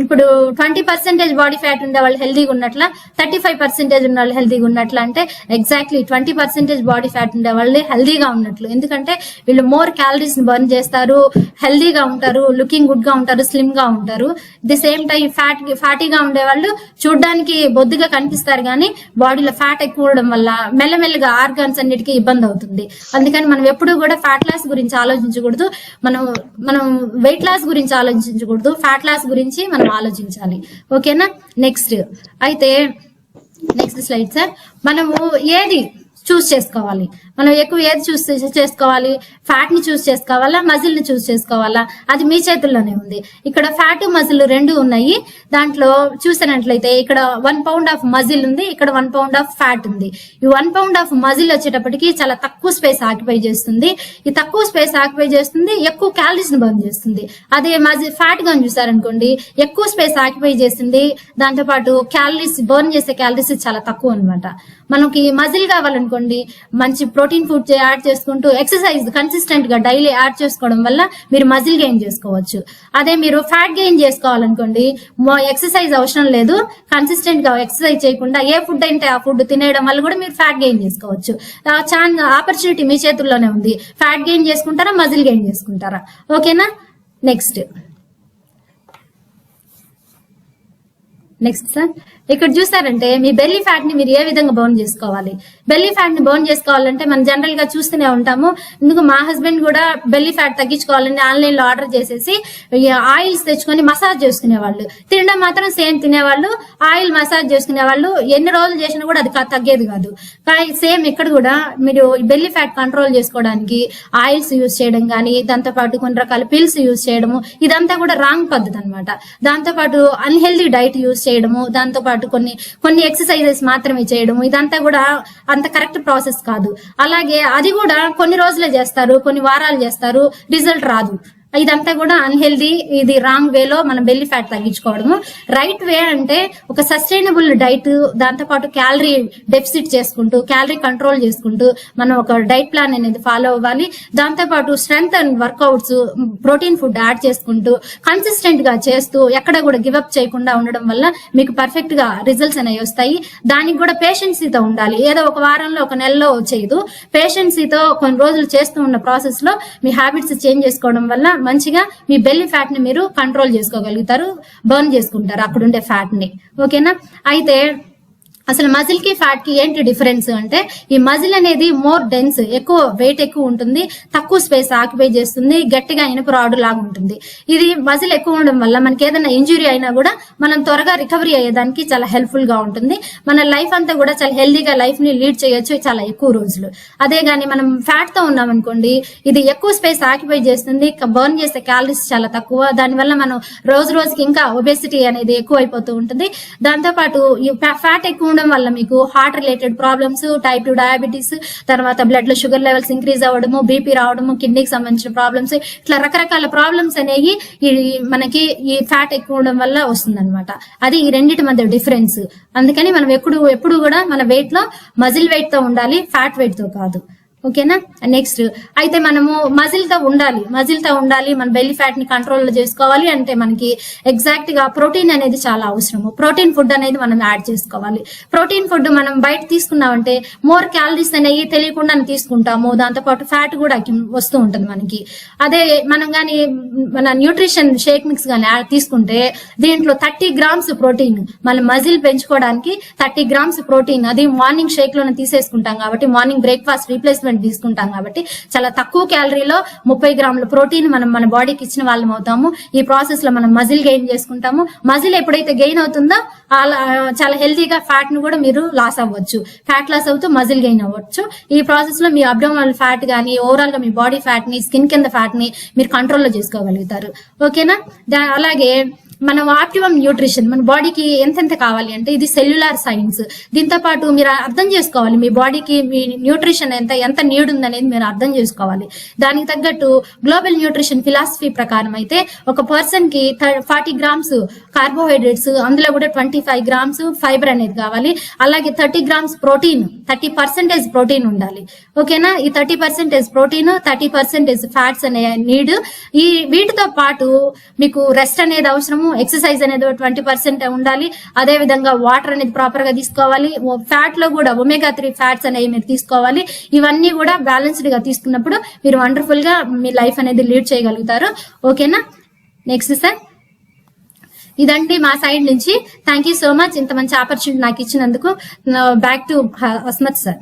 Speaker 2: ఇప్పుడు ట్వంటీ పర్సెంటేజ్ బాడీ ఫ్యాట్ ఉండే వాళ్ళు హెల్దీగా ఉన్నట్ల థర్టీ ఫైవ్ పర్సెంటేజ్ ఉన్న వాళ్ళు హెల్దీగా ఉన్నట్ల అంటే exactly twenty percentage body fat ఉండే వాళ్ళు హెల్దీగా ఉన్నట్లు. ఎందుకంటే వీళ్ళు మోర్ క్యాలరీస్ని బర్న్ చేస్తారు హెల్దీగా ఉంటారు లుకింగ్ గుడ్గా ఉంటారు స్లిమ్గా ఉంటారు. ది సేమ్ టైం ఫ్యాట్ ఫ్యాటీగా ఉండే వాళ్ళు చూడడానికి బొద్దుగా కనిపిస్తారు కానీ బాడీలో ఫ్యాట్ ఎక్కువ ఉండడం వల్ల మెల్లమెల్లగా ఆర్గాన్స్ అన్నిటికీ ఇబ్బంది అవుతుంది. అందుకని మనం ఎప్పుడూ కూడా ఫ్యాట్ లాస్ గురించి ఆలోచించకూడదు. మనం మనం వెయిట్ లాస్ గురించి ఆలోచించకూడదు. ఫ్యాట్ లాస్ గురించి మనం ఆలోచించాలి. ఓకేనా నెక్స్ట్ అయితే నెక్స్ట్ స్లైడ్ సార్ మనము ఏది చూస్ చేసుకోవాలి. మనం ఎక్కువ ఏది చూస్ చేసుకోవాలి? ఫ్యాట్ని చూస్ చేసుకోవాలా? మజిల్ని చూస్ చేసుకోవాలా? అది మీ చేతుల్లోనే ఉంది. ఇక్కడ ఫ్యాట్ మజిల్ రెండు ఉన్నాయి. దాంట్లో చూసినట్లయితే ఇక్కడ వన్ పౌండ్ ఆఫ్ మజిల్ ఉంది ఇక్కడ వన్ పౌండ్ ఆఫ్ ఫ్యాట్ ఉంది. ఈ వన్ పౌండ్ ఆఫ్ మజిల్ వచ్చేటప్పటికి చాలా తక్కువ స్పేస్ ఆక్యుపై చేస్తుంది. ఈ తక్కువ స్పేస్ ఆక్యుపై చేస్తుంది ఎక్కువ క్యాలరీస్ని బర్న్ చేస్తుంది. అదే మజిల్ ఫ్యాట్గా చూసారనుకోండి ఎక్కువ స్పేస్ ఆక్యుపై చేస్తుంది. దాంతో పాటు క్యాలరీస్ బర్న్ చేసే క్యాలరీస్ చాలా తక్కువ అన్నమాట. మనకి మజిల్ కావాలనుకోండి మంచి ప్రోటీన్ ఫుడ్ యాడ్ చేసుకుంటూ ఎక్సర్సైజ్ కన్సిస్టెంట్గా డైలీ యాడ్ చేసుకోవడం వల్ల మీరు మజిల్ గెయిన్ చేసుకోవచ్చు. అదే మీరు ఫ్యాట్ గెయిన్ చేసుకోవాలనుకోండి ఎక్సర్సైజ్ అవసరం లేదు. కన్సిస్టెంట్గా ఎక్సర్సైజ్ చేయకుండా ఏ ఫుడ్ అయితే ఆ ఫుడ్ తినేయడం వల్ల కూడా మీరు ఫ్యాట్ గెయిన్ చేసుకోవచ్చు. ఛాన్ ఆపర్చునిటీ మీ చేతుల్లోనే ఉంది. ఫ్యాట్ గెయిన్ చేసుకుంటారా మజిల్ గెయిన్ చేసుకుంటారా? ఓకేనా? నెక్స్ట్. Next sir. ఇక్కడ చూసారంటే మీ బెల్లీ ఫ్యాట్ని మీరు ఏ విధంగా బౌన్ చేసుకోవాలి? బెల్లీ ఫ్యాట్ని బౌన్ చేసుకోవాలంటే మనం జనరల్గా చూస్తూనే ఉంటాము. ఇందుకు మా హస్బెండ్ కూడా బెల్లీ ఫ్యాట్ తగ్గించుకోవాలని ఆన్లైన్లో ఆర్డర్ చేసేసి ఆయిల్స్ తెచ్చుకొని మసాజ్ చేసుకునే వాళ్ళు తినడం మాత్రం సేమ్ తినేవాళ్ళు. ఆయిల్ మసాజ్ చేసుకునే వాళ్ళు ఎన్ని రోజులు చేసినా కూడా అది తగ్గేది కాదు. కానీ సేమ్ ఇక్కడ కూడా మీరు బెల్లీ ఫ్యాట్ కంట్రోల్ చేసుకోవడానికి ఆయిల్స్ యూజ్ చేయడం కానీ దాంతో పాటు కొన్ని రకాల పిల్స్ యూజ్ చేయడము ఇదంతా కూడా రాంగ్ పద్ధతి అనమాట దాంతో పాటు అన్హెల్దీ డైట్ యూజ్ చేయడము దాంతో పాటు కొన్ని కొన్ని ఎక్సర్సైజెస్ మాత్రమే చేయడం ఇదంతా కూడా అంత కరెక్ట్ ప్రాసెస్ కాదు. అలాగే అది కూడా కొన్ని రోజులే చేస్తారు కొన్ని వారాలు చేస్తారు రిజల్ట్ రాదు. ఇదంతా కూడా అన్హెల్దీ ఇది రాంగ్ వేలో మనం బెల్లి ఫ్యాట్ తగ్గించుకోవడము. రైట్ వే అంటే ఒక సస్టైనబుల్ డైట్ దాంతో పాటు క్యాలరీ డెఫిసిట్ చేసుకుంటూ క్యాలరీ కంట్రోల్ చేసుకుంటూ మనం ఒక డైట్ ప్లాన్ అనేది ఫాలో అవ్వాలి. దాంతో పాటు strength and workouts protein food add చేసుకుంటూ కన్సిస్టెంట్గా చేస్తూ ఎక్కడ కూడా గివప్ చేయకుండా ఉండడం వల్ల మీకు పర్ఫెక్ట్గా రిజల్ట్స్ అనేవి వస్తాయి. దానికి కూడా పేషెన్సీతో ఉండాలి. ఏదో ఒక వారంలో ఒక నెలలో చేయదు. పేషెన్సీతో కొన్ని రోజులు చేస్తూ ఉన్న ప్రాసెస్లో మీ హ్యాబిట్స్ చేంజ్ చేసుకోవడం వల్ల మంచిగా మీ బెల్లి ఫ్యాట్ని మీరు కంట్రోల్ చేసుకోగలుగుతారు బర్న్ చేసుకుంటారు అక్కడ ఉండే ఫ్యాట్ని? ఓకేనా అయితే అసలు మజిల్కి ఫ్యాట్కి ఏంటి డిఫరెన్స్ అంటే ఈ మజిల్ అనేది మోర్ డెన్స్ ఎక్కువ వెయిట్ ఎక్కువ ఉంటుంది తక్కువ స్పేస్ ఆక్యుపై చేస్తుంది గట్టిగా ఇనుప రాడు లాగా ఉంటుంది. ఇది మజిల్ ఎక్కువ ఉండడం వల్ల మనకి ఏదైనా ఇంజురీ అయినా కూడా మనం త్వరగా రికవరీ అయ్యేదానికి చాలా హెల్ప్ఫుల్గా ఉంటుంది. మన లైఫ్ అంతా కూడా చాలా హెల్దీగా లైఫ్ని లీడ్ చేయొచ్చు చాలా ఎక్కువ రోజులు. అదే గాని మనం ఫ్యాట్తో ఉన్నాం అనుకోండి ఇది ఎక్కువ స్పేస్ ఆక్యుపై చేస్తుంది బర్న్ చేసే క్యాలరీస్ చాలా తక్కువ దానివల్ల మనం రోజు రోజుకి ఇంకా ఒబెసిటీ అనేది ఎక్కువ అయిపోతూ ఉంటుంది. దాంతో పాటు ఈ ఫ్యాట్ ఎక్కువ తినడం వల్ల మీకు heart related problems type two diabetes తర్వాత బ్లడ్లో షుగర్ లెవెల్స్ ఇంక్రీజ్ అవ్వడము బీపీ రావడము కిడ్నీకి సంబంధించిన ప్రాబ్లమ్స్ ఇట్లా రకరకాల ప్రాబ్లమ్స్ అనేవి ఈ మనకి ఈ ఫ్యాట్ ఎక్కువ ఉండడం వల్ల వస్తుంది అది ఈ రెండింటి మధ్య డిఫరెన్స్ అందుకని మనం ఎప్పుడు ఎప్పుడు కూడా మన వెయిట్లో మజిల్ వెయిట్తో ఉండాలి ఫ్యాట్ వెయిట్తో కాదు. ఓకేనా? నెక్స్ట్ అయితే మనము మజిల్తో ఉండాలి. మజిల్తో ఉండాలి మన బెల్లి ఫ్యాట్ని కంట్రోల్లో చేసుకోవాలి అంటే మనకి ఎగ్జాక్ట్గా ప్రోటీన్ అనేది చాలా అవసరము ప్రోటీన్ ఫుడ్ అనేది మనం యాడ్ చేసుకోవాలి. ప్రోటీన్ ఫుడ్ మనం బయట తీసుకున్నామంటే మోర్ క్యాలరీస్ అనేవి తెలియకుండా తీసుకుంటాము. దాంతో పాటు ఫ్యాట్ కూడా వస్తూ ఉంటుంది మనకి. అదే మనం కానీ మన న్యూట్రిషన్ షేక్ మిక్స్ కానీ తీసుకుంటే దీంట్లో థర్టీ గ్రామ్స్ ప్రోటీన్ మన మజిల్ పెంచుకోవడానికి థర్టీ గ్రామ్స్ ప్రోటీన్ అది మార్నింగ్ షేక్లోనే తీసేసుకుంటాం కాబట్టి మార్నింగ్ బ్రేక్ఫాస్ట్ రీప్లేస్మెంట్ తీసుకుంటాం కాబట్టి చాలా తక్కువ క్యాలరీలో ముప్పై గ్రాముల ప్రోటీన్ మనం మన బాడీకి ఇచ్చిన వాళ్ళం అవుతాము. ఈ ప్రాసెస్లో మనం మజిల్ గెయిన్ చేసుకుంటాము. మజిల్ ఎప్పుడైతే గెయిన్ అవుతుందో అలా చాలా హెల్తీగా ఫ్యాట్ను కూడా మీరు లాస్ అవ్వచ్చు. ఫ్యాట్ లాస్ అవుతూ మజిల్ గెయిన్ అవ్వచ్చు. ఈ ప్రాసెస్లో మీ అబ్డోమల్ ఫ్యాట్ గానీ ఓవరాల్గా మీ బాడీ ఫ్యాట్ని స్కిన్ కింద ఫ్యాట్ని మీరు కంట్రోల్లో చేసుకోగలుగుతారు. ఓకేనా? దా- అలాగే మనం ఆప్టిమం న్యూట్రిషన్ మన బాడీకి ఎంతెంత కావాలి అంటే ఇది సెల్యులార్ సైన్స్. దీంతో పాటు మీరు అర్థం చేసుకోవాలి మీ బాడీకి మీ న్యూట్రిషన్ ఎంత ఎంత నీడ్ ఉందనేది మీరు అర్థం చేసుకోవాలి. దానికి తగ్గట్టు గ్లోబల్ న్యూట్రిషన్ ఫిలాసఫీ ప్రకారం అయితే ఒక పర్సన్కి ఫార్టీ గ్రామ్స్ కార్బోహైడ్రేట్స్ అందులో కూడా ట్వంటీ ఫైవ్ గ్రామ్స్ ఫైబర్ అనేది కావాలి. అలాగే thirty grams protein thirty percentage protein ఉండాలి. ఓకేనా? ఈ thirty percentage protein thirty percentage fats అనే నీడ్. ఈ వీటితో పాటు మీకు రెస్ట్ అనేది అవసరము ఎక్సర్సైజ్ అనేది ట్వంటీ పర్సెంట్ ఉండాలి. అదే విధంగా వాటర్ అనేది ప్రాపర్గా తీసుకోవాలి. ఫ్యాట్లో కూడా ఒమేగా త్రీ ఫ్యాట్స్ అనేవి మీరు తీసుకోవాలి. ఇవన్నీ కూడా బ్యాలెన్స్డ్గా తీసుకున్నప్పుడు మీరు వండర్ఫుల్గా మీ లైఫ్ అనేది లీడ్ చేయగలుగుతారు. ఓకేనా నెక్స్ట్ సార్ ఇదండి మా సైడ్ నుంచి. థ్యాంక్ యూ సో మచ్ ఇంత మంచి ఆపర్చునిటీ నాకు ఇచ్చినందుకు. Back to అస్మత్ sir